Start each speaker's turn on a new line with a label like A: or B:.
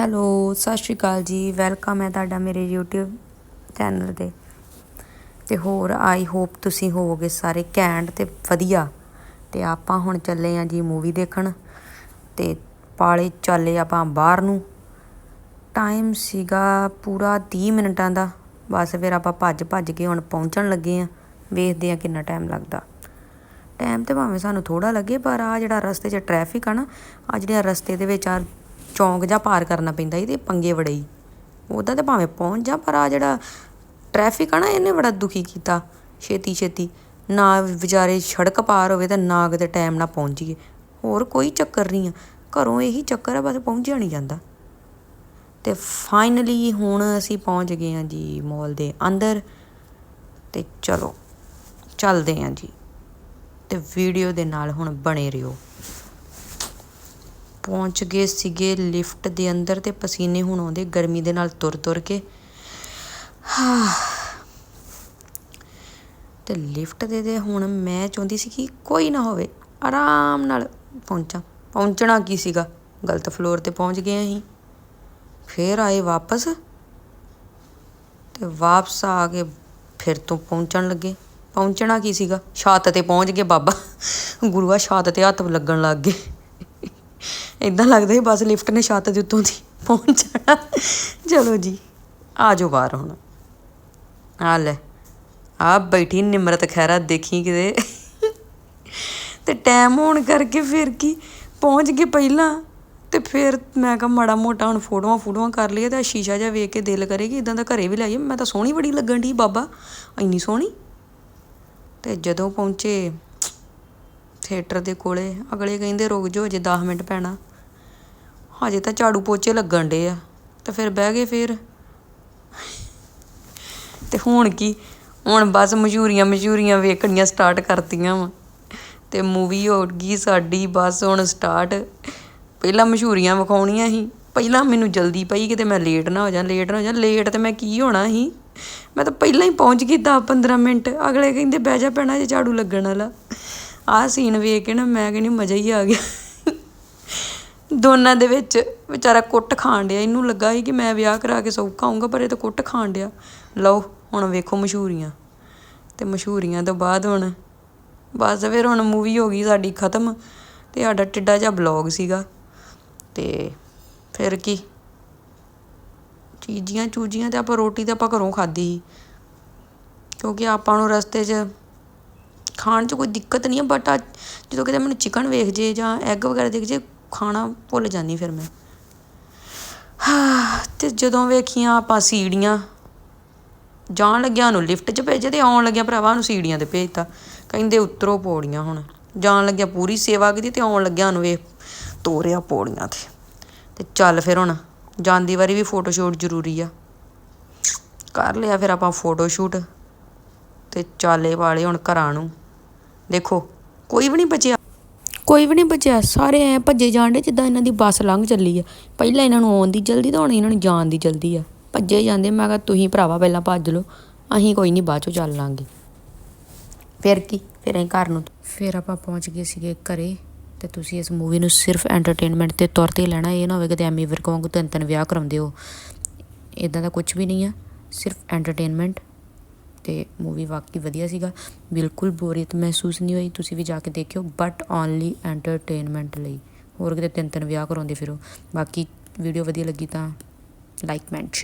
A: Hello, ਸਤਿ ਸ਼੍ਰੀ ਅਕਾਲ ਜੀ। Welcome ਹੈ ਤੁਹਾਡਾ ਮੇਰੇ YouTube ਚੈਨਲ ਤੇ। ਤੇ ਹੋਰ ਆਈ ਹੋਪ ਤੁਸੀਂ ਹੋਵੋਗੇ ਸਾਰੇ ਕੈਂਡ ਤੇ ਵਧੀਆ। ਤੇ ਆਪਾਂ ਹੁਣ ਚੱਲੇ ਆਂ ਜੀ ਮੂਵੀ ਦੇਖਣ। ਤੇ ਪਾਲੇ ਚੱਲੇ ਆਪਾਂ ਬਾਹਰ ਨੂੰ। ਟਾਈਮ ਸੀਗਾ ਪੂਰਾ 30 ਮਿੰਟਾਂ ਦਾ। ਬਸ ਫਿਰ ਆਪਾਂ ਭੱਜ ਭੱਜ ਕੇ ਹੁਣ ਪਹੁੰਚਣ ਲੱਗੇ ਆਂ ਵੇਖਦੇ ਆਂ ਕਿੰਨਾ ਟਾਈਮ ਲੱਗਦਾ। ਟਾਈਮ ਤੇ ਭਾਵੇਂ ਸਾਨੂੰ ਥੋੜਾ ਲੱਗੇ, ਪਰ ਆ ਜਿਹੜਾ ਰਸਤੇ 'ਚ ਟ੍ਰੈਫਿਕ ਆ ਨਾ ਆ ਜਿਹੜਾ ਰਸਤੇ ਦੇ ਵਿੱਚ ਆ ਚੌਂਕ ਜਾਂ ਪਾਰ ਕਰਨਾ ਪੈਂਦਾ ਇਹਦੇ ਪੰਗੇ ਬੜੇ ਹੀ। ਉਹਦਾ ਤੇ ਭਾਵੇਂ ਪਹੁੰਚ ਜਾ, ਪਰ ਆ ਜਿਹੜਾ ਟ੍ਰੈਫਿਕ ਆ ਨਾ, ਇਹਨੇ ਬੜਾ ਦੁਖੀ ਕੀਤਾ। ਛੇਤੀ ਛੇਤੀ। ਨਾ ਵਿਚਾਰੇ ਸੜਕ ਪਾਰ ਹੋਵੇ ਤੇ ਨਾ ਕਿਤੇ ਟਾਈਮ ਨਾਲ ਪਹੁੰਚ ਜੀਏ ਹੋਰ ਕੋਈ ਚੱਕਰ ਨਹੀਂ ਆ। ਘਰੋਂ ਇਹੀ ਚੱਕਰ ਆ, ਬਸ ਪਹੁੰਚਿਆ ਨਹੀਂ ਜਾਂਦਾ। ਤੇ ਫਾਈਨਲੀ ਹੁਣ ਅਸੀਂ ਪਹੁੰਚ ਗਏ ਹਾਂ ਜੀ ਮਾਲ ਦੇ ਅੰਦਰ। ਤੇ ਚਲੋ, ਚੱਲਦੇ ਹਾਂ ਜੀ। ਤੇ ਵੀਡੀਓ ਦੇ ਨਾਲ ਹੁਣ ਬਣੇ ਰਹੋ। ਪਹੁੰਚ ਗਏ ਸੀਗੇ ਲਿਫਟ ਦੇ ਅੰਦਰ ਤੇ ਪਸੀਨੇ ਹੁਣ ਆਉਂਦੇ, ਗਰਮੀ ਦੇ ਨਾਲ ਤੁਰ ਤੁਰ ਕੇ। ਤੇ ਲਿਫਟ ਦੇ ਦੇ ਹੁਣ ਮੈਂ ਚਾਹੁੰਦੀ ਸੀ ਕਿ ਕੋਈ ਨਾ ਹੋਵੇ, ਆਰਾਮ ਨਾਲ ਪਹੁੰਚਾਂ। ਪਹੁੰਚਣਾ ਕੀ ਸੀਗਾ? ਗਲਤ ਫਲੋਰ ਤੇ ਪਹੁੰਚ ਗਏ ਅਸੀਂ। ਫੇਰ ਆਏ ਵਾਪਸ। ਤੇ ਵਾਪਸ ਆ ਕੇ ਫਿਰ ਤੋਂ ਪਹੁੰਚਣ ਲੱਗੇ। ਪਹੁੰਚਣਾ ਕੀ ਸੀਗਾ? ਛਾਤ ਤੇ ਪਹੁੰਚ ਗਏ ਬਾਬਾ। ਗੁਰੂਆ, ਛਾਤ ਤੇ ਹੱਥ ਲੱਗਣ ਲੱਗ ਗਏ। ਇਦਾਂ ਲੱਗਦਾ ਸੀ ਬਸ ਲਿਫਟ ਨੇ ਛੱਤ ਦੇ ਉੱਤੋਂ ਦੀ ਪਹੁੰਚਣਾ ਚਲੋ ਜੀ, ਆ ਜਾਓ ਬਾਹਰ ਹੁਣ। ਆ ਲੈ, ਆ ਬੈਠੀ ਨਿਮਰਤ ਖੈਰਾ ਦੇਖੀ ਕਿਤੇ। ਤੇ ਟਾਈਮ ਹੋਣ ਕਰਕੇ ਫਿਰ ਕੀ, ਪਹੁੰਚ ਗਏ ਪਹਿਲਾਂ। ਤੇ ਫਿਰ ਮੈਂ ਕਿਹਾ ਮਾੜਾ ਮੋਟਾ ਹੁਣ ਫੋਟੋਆਂ ਫੋਟੋਆਂ ਕਰ ਲਈਏ ਤੇ ਸ਼ੀਸ਼ਾ ਜਿਹਾ ਵੇਖ ਕੇ ਦਿਲ ਕਰੇਗੀ ਇਦਾਂ ਦਾ ਘਰੇ ਵੀ ਲਾਈਏ ਮੈਂ ਤਾਂ ਸੋਹਣੀ ਬੜੀ ਲੱਗਣ ਦੀ ਬਾਬਾ, ਇੰਨੀ ਸੋਹਣੀ। ਤੇ ਜਦੋਂ ਪਹੁੰਚੇ, ਥੀਏਟਰ ਦੇ ਕੋਲੇ, ਅਗਲੇ ਕਹਿੰਦੇ ਰੁਕ ਜਾਓ ਅਜੇ 10 ਮਿੰਟ ਪੈਣਾ। ਹਜੇ ਤਾਂ ਝਾੜੂ ਪੋਚੇ ਲੱਗਣ ਡੇ ਆ, ਤੇ ਫਿਰ ਬਹਿ ਗਏ ਫਿਰ। ਤੇ ਹੁਣ ਕੀ? ਹੁਣ ਬਸ ਮਸ਼ਹੂਰੀਆਂ ਮਸ਼ਹੂਰੀਆਂ ਵੇਖਣੀਆਂ ਸਟਾਰਟ ਕਰਤੀਆਂ ਵਾ। ਤੇ ਮੂਵੀ ਹੋ ਗਈ ਸਾਡੀ, ਬਸ ਹੁਣ ਸਟਾਰਟ ਪਹਿਲਾਂ ਮਸ਼ਹੂਰੀਆਂ ਵਿਖਾਉਣੀਆਂ ਸੀ, ਪਹਿਲਾਂ ਮੈਨੂੰ ਜਲਦੀ ਪਈ ਕਿਤੇ ਮੈਂ ਲੇਟ ਨਾ ਹੋ ਜਾ ਲੇਟ ਨਾ ਹੋ ਜਾ ਲੇਟ ਤੇ ਮੈਂ ਕੀ ਹੋਣਾ ਸੀ? ਮੈਂ ਤਾਂ ਪਹਿਲਾਂ ਹੀ ਪਹੁੰਚ ਗਈ 10 15 ਮਿੰਟ, ਅਗਲੇ ਕਹਿੰਦੇ ਬਹਿ ਜਾ ਪੈਣਾ ਜੇ ਝਾੜੂ ਲੱਗਣ ਵਾਲਾ। ਆਹ ਸੀਨ ਵੇਖ ਕੇ ਨਾ ਮੈਂ ਕਹਿੰਦੀ ਮਜ਼ਾ ਹੀ ਆ ਗਿਆ। ਦੋਨਾਂ ਦੇ ਵਿੱਚ ਵਿਚਾਰਾ ਕੁੱਟ ਖਾਣ ਡਿਆ। ਇਹਨੂੰ ਲੱਗਾ ਸੀ ਕਿ ਮੈਂ ਵਿਆਹ ਕਰਾ ਕੇ ਸੌਖਾ ਆਉਂਗਾ ਪਰ ਇਹ ਤਾਂ ਕੁੱਟ ਖਾਣ ਡਿਆ। ਲਓ, ਹੁਣ ਵੇਖੋ ਮਸ਼ਹੂਰੀਆਂ। ਤੇ ਮਸ਼ਹੂਰੀਆਂ ਤੋਂ ਬਾਅਦ ਹੁਣ, ਬਸ ਫਿਰ ਹੁਣ ਮੂਵੀ ਹੋ ਗਈ ਸਾਡੀ ਖਤਮ, ਤੇ ਸਾਡਾ ਟਿੱਡਾ ਜਿਹਾ ਬਲੌਗ ਸੀਗਾ। ਤੇ ਫਿਰ ਕੀ? ਚੀਜ਼ੀਆਂ ਚੂਜੀਆਂ ਤੇ ਆਪਾਂ ਰੋਟੀ ਤਾਂ ਆਪਾਂ ਘਰੋਂ ਖਾਧੀ ਸੀ। ਕਿਉਂਕਿ ਆਪਾਂ ਨੂੰ ਰਸਤੇ 'ਚ ਖਾਣ 'ਚ ਕੋਈ ਦਿੱਕਤ ਨਹੀਂ ਹੈ ਬਟ ਜਦੋਂ ਕਿਤੇ ਮੈਨੂੰ ਚਿਕਨ ਵੇਖ ਜੇ ਜਾਂ ਐਗ ਵਗੈਰਾ ਦੇਖ ਜੇ ਖਾਣਾ ਭੁੱਲ ਜਾਂਦੀ ਫਿਰ ਮੈਂ। ਤੇ ਜਦੋਂ ਵੇਖੀਆਂ ਆਪਾਂ ਸੀੜੀਆਂ, ਜਾਣ ਲੱਗਿਆ ਨੂੰ ਲਿਫਟ 'ਚ ਭੇਜੇ ਤੇ ਆਉਣ ਲੱਗਿਆ ਭਰਾਵਾ ਨੂੰ ਸੀੜੀਆਂ ਤੇ ਭੇਜਤਾ। ਕਹਿੰਦੇ ਉਤਰੋ ਪੌੜੀਆਂ ਹੁਣ। ਜਾਣ ਲੱਗਿਆ ਪੂਰੀ ਸੇਵਾ ਕੀਤੀ ਤੇ ਆਉਣ ਲੱਗਿਆ ਨੂੰ ਵੇਖ, ਤੋਰਿਆ ਪੌੜੀਆਂ ਤੇ। ਤੇ ਚੱਲ ਫਿਰ ਹੁਣ, ਜਾਂਦੀ ਵਾਰੀ ਵੀ ਫੋਟੋ ਸ਼ੂਟ ਜ਼ਰੂਰੀ ਆ। ਕਰ ਲਿਆ ਫਿਰ ਆਪਾਂ ਫੋਟੋ ਸ਼ੂਟ ਤੇ ਚਾਲੇ ਵਾਲੇ ਹੁਣ ਘਰਾਂ ਨੂੰ। ਦੇਖੋ, ਕੋਈ ਵੀ ਨਹੀਂ ਬਚਿਆ। ਕੋਈ ਵੀ ਨਹੀਂ ਬਚਿਆ ਸਾਰੇ ਐ ਭੱਜੇ ਜਾਣ ਜਾਂਦੇ ਜਿੱਦਾਂ ਇਹਨਾਂ ਦੀ ਬੱਸ ਲੰਘ ਚੱਲੀ ਆ। ਪਹਿਲਾਂ ਇਹਨਾਂ ਨੂੰ ਆਉਣ ਦੀ ਜਲਦੀ ਤਾਂ ਹੁਣ ਇਹਨਾਂ ਨੂੰ ਜਾਣ ਦੀ ਜਲਦੀ ਆ। ਭੱਜੇ ਜਾਂਦੇ, ਮੈਂ ਕਿਹਾ ਤੁਸੀਂ ਭਰਾਵਾ ਪਹਿਲਾਂ ਭੱਜ ਲਓ, ਅਸੀਂ ਕੋਈ ਨਹੀਂ ਬਾਅਦ ਚੋਂ ਚੱਲ ਲਾਂਗੇ। ਫਿਰ ਕੀ? ਫਿਰ ਅਸੀਂ ਘਰ ਨੂੰ ਫਿਰ ਆਪਾਂ ਪਹੁੰਚ ਗਏ ਸੀਗੇ ਘਰੇ ਤੇ ਤੁਸੀਂ ਇਸ ਮੂਵੀ ਨੂੰ ਸਿਰਫ ਐਂਟਰਟੇਨਮੈਂਟ ਦੇ ਤੌਰ ਤੇ ਲੈਣਾ, ਇਹ ਨਾ ਹੋਵੇ ਕਿ ਐਮੀ ਵਿਰਕ ਵਾਂਗੂ ਤਿੰਨ ਤਿੰਨ ਵਿਆਹ ਕਰਾਉਂਦੇ ਹੋ। ਇਦਾਂ ਦਾ ਕੁਝ ਵੀ ਨਹੀਂ ਆ, ਸਿਰਫ ਐਂਟਰਟੇਨਮੈਂਟ ਤੇ ਮੂਵੀ ਵਾਕਈ ਵਧੀਆ ਸੀਗਾ। ਬਿਲਕੁਲ ਬੋਰੀਅਤ ਮਹਿਸੂਸ ਨਹੀਂ ਹੋਈ। ਤੁਸੀਂ ਵੀ ਜਾ ਕੇ ਦੇਖਿਓ ਬਟ ਓਨਲੀ ਐਂਟਰਟੇਨਮੈਂਟ ਲਈ। ਹੋਰ ਕਿਤੇ ਤਿੰਨ ਤਿੰਨ ਵਿਆਹ ਕਰਾਉਂਦੇ ਫਿਰੋ। ਬਾਕੀ ਵੀਡੀਓ ਵਧੀਆ ਲੱਗੀ ਤਾਂ ਲਾਈਕ ਮੈਂਟ